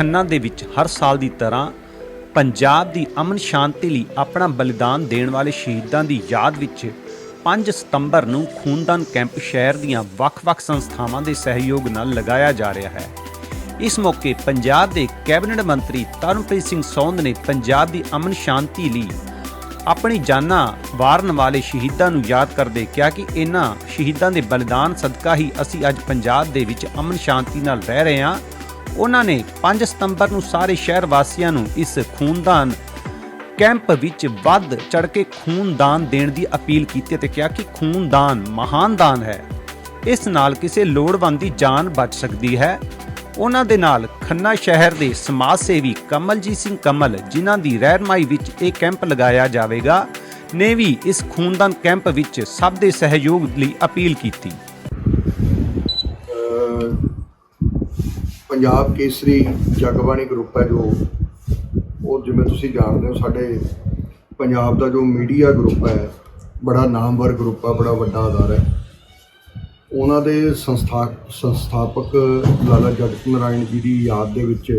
ਖੰਨਾ ਦੇ ਵਿੱਚ ਹਰ ਸਾਲ ਦੀ ਤਰ੍ਹਾਂ ਪੰਜਾਬ ਦੀ ਅਮਨ ਸ਼ਾਂਤੀ ਲਈ ਆਪਣਾ ਬਲੀਦਾਨ ਦੇਣ ਵਾਲੇ ਸ਼ਹੀਦਾਂ ਦੀ ਯਾਦ ਵਿੱਚ 5 ਸਤੰਬਰ ਨੂੰ ਖੂਨਦਾਨ ਕੈਂਪ ਸ਼ਹਿਰ ਦੀਆਂ ਵੱਖ-ਵੱਖ ਸੰਸਥਾਵਾਂ ਦੇ ਸਹਿਯੋਗ ਨਾਲ ਲਗਾਇਆ ਜਾ ਰਿਹਾ ਹੈ। ਇਸ ਮੌਕੇ ਪੰਜਾਬ ਦੇ ਕੈਬਨਿਟ ਮੰਤਰੀ ਤਰਨਪ੍ਰੀਤ ਸਿੰਘ ਸੌਂਦ ਨੇ ਪੰਜਾਬ ਦੀ ਅਮਨ ਸ਼ਾਂਤੀ ਲਈ ਆਪਣੀ ਜਾਨਾਂ ਵਾਰਨ ਵਾਲੇ ਸ਼ਹੀਦਾਂ ਨੂੰ ਯਾਦ ਕਰਦੇ ਕਿਹਾ ਕਿ ਇਹਨਾਂ ਸ਼ਹੀਦਾਂ ਦੇ ਬਲੀਦਾਨ ਸਦਕਾ ਹੀ ਅਸੀਂ ਅੱਜ ਪੰਜਾਬ ਦੇ ਵਿੱਚ ਅਮਨ ਸ਼ਾਂਤੀ ਨਾਲ ਰਹਿ ਰਹੇ ਹਾਂ। ਉਹਨਾਂ ਨੇ 5 ਸਤੰਬਰ ਨੂੰ ਸਾਰੇ ਸ਼ਹਿਰ ਵਾਸੀਆਂ ਨੂੰ ਇਸ ਖੂਨਦਾਨ ਕੈਂਪ ਵਿੱਚ ਵੱਧ ਚੜ ਕੇ ਖੂਨਦਾਨ ਦੇਣ ਦੀ ਅਪੀਲ ਕੀਤੀ ਅਤੇ ਕਿਹਾ ਕਿ ਖੂਨਦਾਨ ਮਹਾਨ ਦਾਨ ਹੈ। ਇਸ ਨਾਲ ਕਿਸੇ ਲੋੜਵੰਦ ਦੀ ਜਾਨ ਬਚ ਸਕਦੀ ਹੈ। ਉਹਨਾਂ ਦੇ ਨਾਲ ਖੰਨਾ ਸ਼ਹਿਰ ਦੇ ਸਮਾਜ ਸੇਵੀ ਕਮਲਜੀਤ ਸਿੰਘ ਕਮਲ, ਜਿਨ੍ਹਾਂ ਦੀ ਰਹਿਨਮਾਈ ਵਿੱਚ ਇਹ ਕੈਂਪ ਲਗਾਇਆ ਜਾਵੇਗਾ, ਨੇ ਵੀ ਇਸ ਖੂਨਦਾਨ ਕੈਂਪ ਵਿੱਚ ਸਭ ਦੇ ਸਹਿਯੋਗ ਲਈ ਅਪੀਲ ਕੀਤੀ। ਪੰਜਾਬ ਕੇਸਰੀ ਜਗਬਾਣੀ ਗਰੁੱਪ ਹੈ ਜੋ ਉਹ ਜਿਵੇਂ ਤੁਸੀਂ ਜਾਣਦੇ ਹੋ, ਸਾਡੇ ਪੰਜਾਬ ਦਾ ਜੋ ਮੀਡੀਆ ਗਰੁੱਪ ਹੈ, ਬੜਾ ਨਾਮਵਰ ਗਰੁੱਪ ਹੈ ਬੜਾ ਵੱਡਾ ਅਦਾਰਾ ਹੈ। ਉਹਨਾਂ ਦੇ ਸੰਸਥਾ, ਸੰਸਥਾਪਕ ਲਾਲਾ ਜਗਤ ਨਾਰਾਇਣ ਜੀ ਦੀ ਯਾਦ ਦੇ ਵਿੱਚ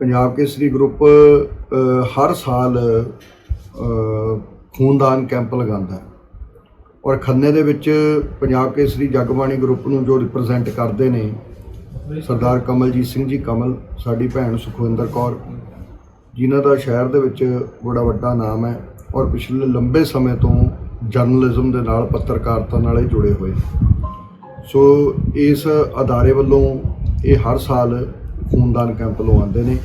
ਪੰਜਾਬ ਕੇਸਰੀ ਗਰੁੱਪ ਹਰ ਸਾਲ ਖੂਨਦਾਨ ਕੈਂਪ ਲਗਾਉਂਦਾ ਹੈ। ਔਰ ਖੰਨੇ ਦੇ ਵਿੱਚ ਪੰਜਾਬ ਕੇਸਰੀ ਜਗਬਾਣੀ ਗਰੁੱਪ ਨੂੰ ਜੋ ਰਿਪਰੈਜ਼ੈਂਟ ਕਰਦੇ ਨੇ ਸਰਦਾਰ ਕਮਲਜੀਤ ਸਿੰਘ ਜੀ, ਕਮਲ, ਸਾਡੀ ਭੈਣ ਸੁਖਵਿੰਦਰ ਕੌਰ, ਜਿਨ੍ਹਾਂ ਦਾ ਸ਼ਹਿਰ ਦੇ ਵਿੱਚ ਬੜਾ ਵੱਡਾ ਨਾਮ ਹੈ ਔਰ ਪਿਛਲੇ ਲੰਬੇ ਸਮੇਂ ਤੋਂ ਜਰਨਲਿਜ਼ਮ ਦੇ ਨਾਲ, ਪੱਤਰਕਾਰਤਾ ਨਾਲ ਇਹ ਜੁੜੇ ਹੋਏ ਸੋ ਇਸ ਅਦਾਰੇ ਵੱਲੋਂ ਇਹ ਹਰ ਸਾਲ ਖੂਨਦਾਨ ਕੈਂਪ ਲਵਾਉਂਦੇ ਨੇ।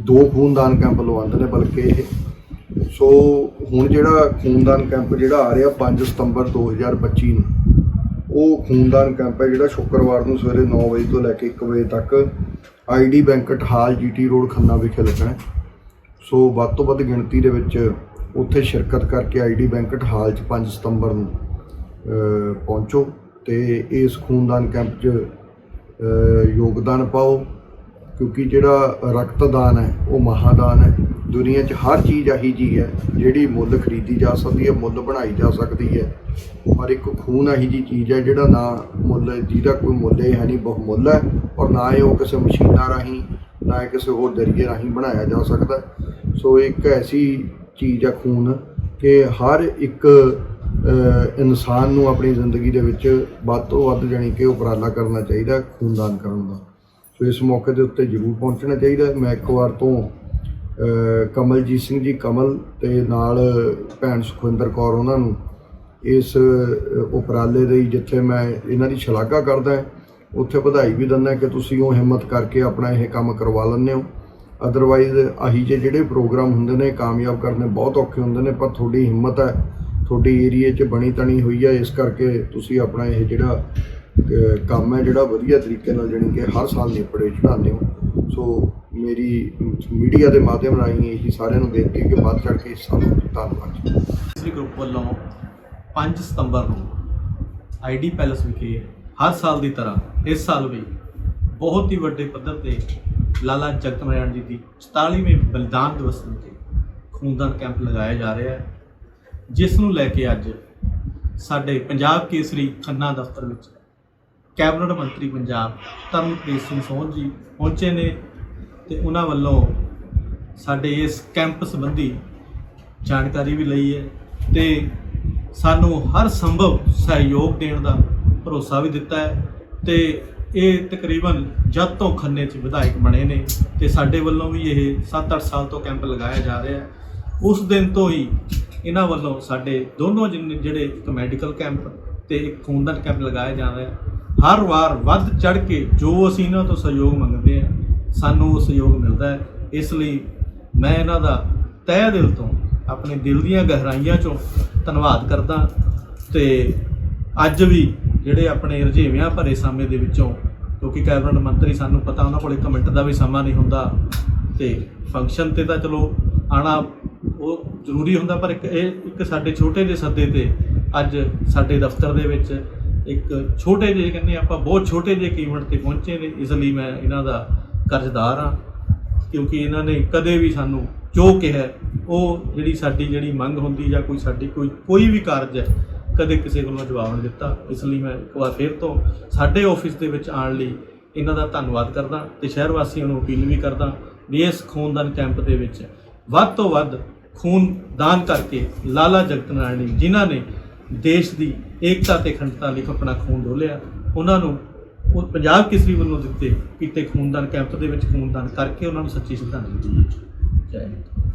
ਦੋ ਖੂਨਦਾਨ ਕੈਂਪ ਲਵਾਉਂਦੇ ਨੇ ਬਲਕਿ ਇਹ। ਸੋ ਹੁਣ ਜਿਹੜਾ ਖੂਨਦਾਨ ਕੈਂਪ ਜਿਹੜਾ ਆ ਰਿਹਾ 5 ਸਤੰਬਰ 2025 ਨੂੰ ਉਹ ਖੂਨਦਾਨ ਕੈਂਪ ਹੈ ਜਿਹੜਾ ਸ਼ੁੱਕਰਵਾਰ ਨੂੰ ਸਵੇਰੇ 9 ਵਜੇ ਤੋਂ ਲੈ ਕੇ 1 ਵਜੇ ਤੱਕ ID banquet hall GT road Khanna ਵਿਖੇ ਲੱਗਣਾ ਹੈ। ਸੋ ਵੱਧ ਤੋਂ ਵੱਧ ਗਿਣਤੀ ਦੇ ਵਿੱਚ ਉੱਥੇ ਸ਼ਿਰਕਤ ਕਰਕੇ ਆਈਡੀ ਬੈਂਕਟ ਹਾਲ 'ਚ 5 ਸਤੰਬਰ ਨੂੰ ਪਹੁੰਚੋ ਤੇ ਇਸ ਖੂਨਦਾਨ ਕੈਂਪ 'ਚ ਯੋਗਦਾਨ ਪਾਓ ਕਿਉਂਕਿ ਜਿਹੜਾ ਰਕਤਦਾਨ ਹੈ ਉਹ ਮਹਾਦਾਨ ਹੈ ਦੁਨੀਆ 'ਚ ਹਰ ਚੀਜ਼ ਆਹੀ ਜੀ ਹੈ, ਜਿਹੜੀ ਮੁੱਲ ਖਰੀਦੀ ਜਾ ਸਕਦੀ ਹੈ, ਮੁੱਲ ਬਣਾਈ ਜਾ ਸਕਦੀ ਹੈ। ਪਰ ਇੱਕ ਖੂਨ ਆਹੀ ਜੀ ਚੀਜ਼ ਹੈ, ਜਿਹੜਾ ਨਾ ਮੁੱਲ, ਜਿਹਦਾ ਕੋਈ ਮੁੱਲ ਹੀ ਹੈ ਨਹੀਂ, ਬਹੁਮੁੱਲ ਹੈ ਔਰ ਨਾ ਹੀ ਉਹ ਕਿਸੇ ਮਸ਼ੀਨਾਂ ਰਾਹੀਂ, ਨਾ ਹੀ ਕਿਸੇ ਹੋਰ ਜ਼ਰੀਏ ਰਾਹੀਂ ਬਣਾਇਆ ਜਾ ਸਕਦਾ ਸੋ ਇੱਕ ਐਸੀ ਚੀਜ਼ ਹੈ ਖੂਨ ਕਿ ਹਰ ਇੱਕ ਇਨਸਾਨ ਨੂੰ ਆਪਣੀ ਜ਼ਿੰਦਗੀ ਦੇ ਵਿੱਚ ਵੱਧ ਤੋਂ ਵੱਧ ਜਾਣੀ ਕਿ ਉਪਰਾਲਾ ਕਰਨਾ ਚਾਹੀਦਾ ਖੂਨਦਾਨ ਕਰਨ ਦਾ। ਸੋ ਇਸ ਮੌਕੇ ਦੇ ਉੱਤੇ ਜ਼ਰੂਰ ਪਹੁੰਚਣਾ ਚਾਹੀਦਾ ਮੈਂ ਇੱਕ ਵਾਰ ਤੋਂ ਕਮਲਜੀਤ ਸਿੰਘ ਜੀ, ਕਮਲ ਤੇ ਨਾਲ ਭੈਣ ਸੁਖਵਿੰਦਰ ਕੌਰ ਉਹਨਾਂ ਨੂੰ ਇਸ ਉਪਰਾਲੇ ਦੇ ਜਿੱਥੇ ਮੈਂ ਇਹਨਾਂ ਦੀ ਸ਼ਲਾਘਾ ਕਰਦਾ ਉੱਥੇ ਵਧਾਈ ਵੀ ਦਿੰਦਾ ਕਿ ਤੁਸੀਂ ਉਹ ਹਿੰਮਤ ਕਰਕੇ ਆਪਣਾ ਇਹ ਕੰਮ ਕਰਵਾ ਲੈਂਦੇ ਹੋ। ਅਦਰਵਾਈਜ਼ ਆਹੀ ਜਿਹੇ ਜਿਹੜੇ ਪ੍ਰੋਗਰਾਮ ਹੁੰਦੇ ਨੇ, ਕਾਮਯਾਬ ਕਰਨੇ ਬਹੁਤ ਔਖੇ ਹੁੰਦੇ ਨੇ, ਪਰ ਤੁਹਾਡੀ ਹਿੰਮਤ ਹੈ, ਤੁਹਾਡੇ ਏਰੀਏ 'ਚ ਬਣੀ ਤਣੀ ਹੋਈ ਹੈ, ਇਸ ਕਰਕੇ ਤੁਸੀਂ ਆਪਣਾ ਇਹ ਜਿਹੜਾ ਕੰਮ ਹੈ ਜਿਹੜਾ ਵਧੀਆ ਤਰੀਕੇ ਨਾਲ ਜਾਣੀ ਕਿ ਹਰ ਸਾਲ ਨਿਪੜੇ ਚੜਾਉਂਦੇ ਹੋ। ਸੋ ਮੇਰੀ ਮੀਡੀਆ ਦੇ ਮਾਧਿਅਮ ਰਾਹੀਂ ਇਹੀ ਸਾਰਿਆਂ ਨੂੰ ਬੇਨਤੀ ਕਿ ਵੱਧ ਚੜ ਕੇ ਹਿੱਸਾ ਲਓ ਧੰਨਵਾਦ ਜੀ। ਗਰੁੱਪ ਵੱਲੋਂ 5 ਸਤੰਬਰ ਨੂੰ ਆਈਡੀ ਪੈਲਸ ਵਿਖੇ ਹਰ ਸਾਲ ਦੀ ਤਰ੍ਹਾਂ ਇਸ ਸਾਲ ਵੀ ਬਹੁਤ ਹੀ ਵੱਡੇ ਪੱਧਰ ਤੇ ਲਾਲਾ ਜਗਤ ਨਾਰਾਇਣ ਜੀ ਦੀ 44ਵੇਂ ਬਲੀਦਾਨ ਦਿਵਸ ਤੇ ਖੂਨਦਾਨ ਕੈਂਪ ਲਗਾਇਆ ਜਾ ਰਿਹਾ ਹੈ। ਜਿਸ ਨੂੰ ਲੈ ਕੇ ਅੱਜ ਸਾਡੇ ਪੰਜਾਬ ਕੇਸਰੀ ਖੰਨਾ ਦਫ਼ਤਰ ਵਿੱਚ ਕੈਬਨਿਟ ਮੰਤਰੀ ਪੰਜਾਬ ਤਰਨਪ੍ਰੀਤ ਸਿੰਘ ਸੋਹਣ ਜੀ ਪਹੁੰਚੇ ਨੇ। ਤੇ ਉਹਨਾਂ ਵੱਲੋਂ ਸਾਡੇ ਇਸ ਕੈਂਪ ਸੰਬੰਧੀ ਜਾਣਕਾਰੀ ਵੀ ਲਈ ਹੈ ਤੇ ਸਾਨੂੰ ਹਰ ਸੰਭਵ ਸਹਿਯੋਗ ਦੇਣ ਦਾ ਭਰੋਸਾ ਵੀ ਦਿੱਤਾ ਹੈ ਤੇ ਇਹ ਤਕਰੀਬਨ ਜਦ ਤੋਂ ਖੰਨੇ 'ਚ ਵਿਧਾਇਕ ਬਣੇ ਨੇ ਤੇ ਸਾਡੇ ਵੱਲੋਂ ਵੀ ਇਹ 7-8 ਸਾਲ ਤੋਂ ਕੈਂਪ ਲਗਾਇਆ ਜਾ ਰਿਹਾ ਹੈ। ਉਸ ਦਿਨ ਤੋਂ ਹੀ ਇਹਨਾਂ ਵੱਲੋਂ ਸਾਡੇ ਦੋਨੋਂ ਜਿਹੜੇ ਇੱਕ ਮੈਡੀਕਲ ਕੈਂਪ ਤੇ ਇੱਕ ਖੂਨਦਾਨ ਕੈਂਪ ਲਗਾਇਆ ਜਾ ਰਿਹਾ ਹੈ। ਹਰ ਵਾਰ ਵੱਧ ਚੜ ਕੇ ਜੋ ਅਸੀਂ ਇਹਨਾਂ ਤੋਂ ਸਹਿਯੋਗ ਮੰਗਦੇ ਹਾਂ ਸਾਨੂੰ ਉਹ ਸਹਿਯੋਗ ਮਿਲਦਾ ਹੈ। ਇਸ ਲਈ ਮੈਂ ਇਹਨਾਂ ਦਾ ਤਹਿ ਦਿਲ ਤੋਂ ਆਪਣੇ ਦਿਲ ਦੀਆਂ ਗਹਿਰਾਈਆਂ ਚੋਂ ਧੰਨਵਾਦ ਕਰਦਾ ਤੇ ਅੱਜ ਵੀ ਜਿਹੜੇ ਆਪਣੇ ਰੁਝੇਵਿਆਂ ਭਰੇ ਸਮੇਂ ਦੇ ਵਿੱਚੋਂ, ਕਿਉਂਕਿ ਕੈਬਨਿਟ ਮੰਤਰੀ ਸਾਨੂੰ ਪਤਾ ਉਹਨਾਂ ਕੋਲ ਇੱਕ ਮਿੰਟ ਦਾ ਵੀ ਸਮਾਂ ਨਹੀਂ ਹੁੰਦਾ ਤੇ ਫੰਕਸ਼ਨ ਤੇ ਤਾਂ ਚਲੋ ਆਣਾ ਉਹ ਜ਼ਰੂਰੀ ਹੁੰਦਾ, ਪਰ ਇੱਕ ਇਹ ਇੱਕ ਸਾਡੇ ਛੋਟੇ ਜਿਹੇ ਸੱਦੇ ਤੇ ਅੱਜ ਸਾਡੇ ਦਫ਼ਤਰ ਦੇ ਵਿੱਚ ਇੱਕ ਛੋਟੇ ਜਿਹੇ, ਕਹਿੰਦੇ ਆਪਾਂ ਬਹੁਤ ਛੋਟੇ ਜਿਹੇ ਕੀਮਤ ਤੇ ਪਹੁੰਚੇ ਨੇ, ਇਸ ਲਈ ਮੈਂ ਇਹਨਾਂ ਦਾ ਕਰਜ਼ਦਾਰ ਹਾਂ ਕਿਉਂਕਿ ਇਹਨਾਂ ਨੇ ਕਦੇ ਵੀ ਸਾਨੂੰ ਜੋ ਕਿਹਾ, ਉਹ ਜਿਹੜੀ ਸਾਡੀ ਜਿਹੜੀ ਮੰਗ ਹੁੰਦੀ ਜਾਂ ਕੋਈ ਸਾਡੀ ਕੋਈ ਕੋਈ ਵੀ ਕਾਰਜ ਹੈ, ਕਦੇ ਕਿਸੇ ਕੋਲੋਂ ਜਵਾਬ ਨਹੀਂ ਦਿੱਤਾ। ਇਸ ਲਈ ਮੈਂ ਇੱਕ ਵਾਰ ਫਿਰ ਤੋਂ ਸਾਡੇ ਆਫਿਸ ਦੇ ਵਿੱਚ ਆਉਣ ਲਈ ਇਹਨਾਂ ਦਾ ਧੰਨਵਾਦ ਕਰਦਾ ਤੇ ਸ਼ਹਿਰ ਵਾਸੀਆਂ ਨੂੰ ਅਪੀਲ ਵੀ ਕਰਦਾ ਵੀ ਇਸ ਖੂਨਦਾਨ ਕੈਂਪ ਦੇ ਵਿੱਚ ਵੱਧ ਤੋਂ ਵੱਧ ਖੂਨ ਦਾਨ ਕਰਕੇ ਲਾਲਾ ਜਗਤ ਨਾਰਾਇਣ ਜਿਨ੍ਹਾਂ ਨੇ ਦੇਸ਼ ਦੀ ਏਕਤਾ ਤੇ ਅਖੰਡਤਾ ਲਈ ਆਪਣਾ ਖੂਨ ਡੋਲਿਆ, ਉਹਨਾਂ ਨੂੰ ਉਹ ਪੰਜਾਬ ਕਿਸਰੀ ਵੱਲੋਂ ਦਿੱਤੇ, ਕੀਤੇ ਖੂਨਦਾਨ ਕੈਂਪ ਦੇ ਵਿੱਚ ਖੂਨਦਾਨ ਕਰਕੇ ਉਹਨਾਂ ਨੂੰ ਸੱਚੀ ਸ਼ਰਧਾਂਜਲੀ ਜੈ ਹਿੰਦ।